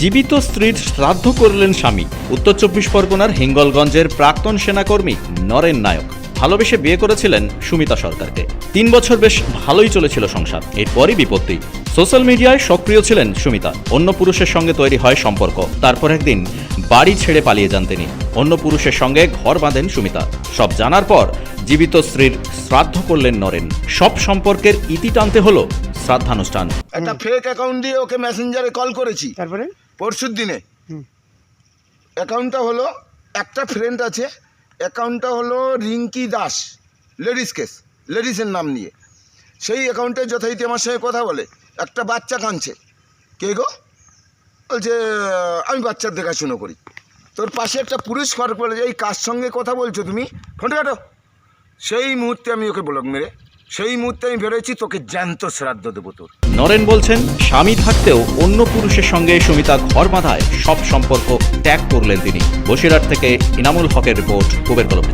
জীবিত স্ত্রীর শ্রাদ্ধ করলেন স্বামী। উত্তর চব্বিশ পরগনার হিঙ্গলগঞ্জের প্রাক্তন সেনাকর্মী নরেন নায়ক। ভালোবেসে বিয়ে করেছিলেন সুমিতা সরকারকে। তিন বছর বেশ ভালোই চলেছিল সংসার। এরপরই বিপত্তি। সোশ্যাল মিডিয়ায় সক্রিয় ছিলেন সুমিতা। অন্য পুরুষের সঙ্গে তৈরি হয় সম্পর্ক। তারপর একদিন বাড়ি ছেড়ে পালিয়ে যান তিনি। অন্য পুরুষের সঙ্গে ঘর বাঁধেন সুমিতা। সব জানার পর জীবিত স্ত্রীর শ্রাদ্ধ করলেন নরেন। সব সম্পর্কের ইতি টানতে হলো শ্রাদ্ধানুষ্ঠান। একটা ফেক অ্যাকাউন্ট দিয়ে ওকে মেসেঞ্জারে কল করেছি। তারপরে? পরশুর দিনে। হুম। অ্যাকাউন্টটা হলো একটা ফ্রেন্ড আছে অ্যাকাউন্টটা হলো রিঙ্কি দাস লেডিস কেস লেডিসের নাম নিয়ে। সেই অ্যাকাউন্টে যথারীতি আমার সঙ্গে কথা বলে একটা বাচ্চা কাঁদছে। কে গো? বলছে আমি বাচ্চার দেখাশুনো করি। তোর পাশে একটা পুরুষ ফরক বলে যে এই কার সঙ্গে কথা বলছো তুমি? ফোনটা কাটো। সেই মুহূর্তে আমি ওকে ব্লক মেরে সেই মুহূর্তে আমি বেরোয়েছি তোকে জ্যান্ত শ্রাদ্ধ দেবো তোর। নরেন বলছেন, স্বামী থাকতেও অন্য পুরুষের সঙ্গে সুমিতা ঘর বাঁধায় সব সম্পর্ক ত্যাগ করলেন তিনি। বসিরহাট থেকে ইনামুল হকের রিপোর্ট কুবের কলম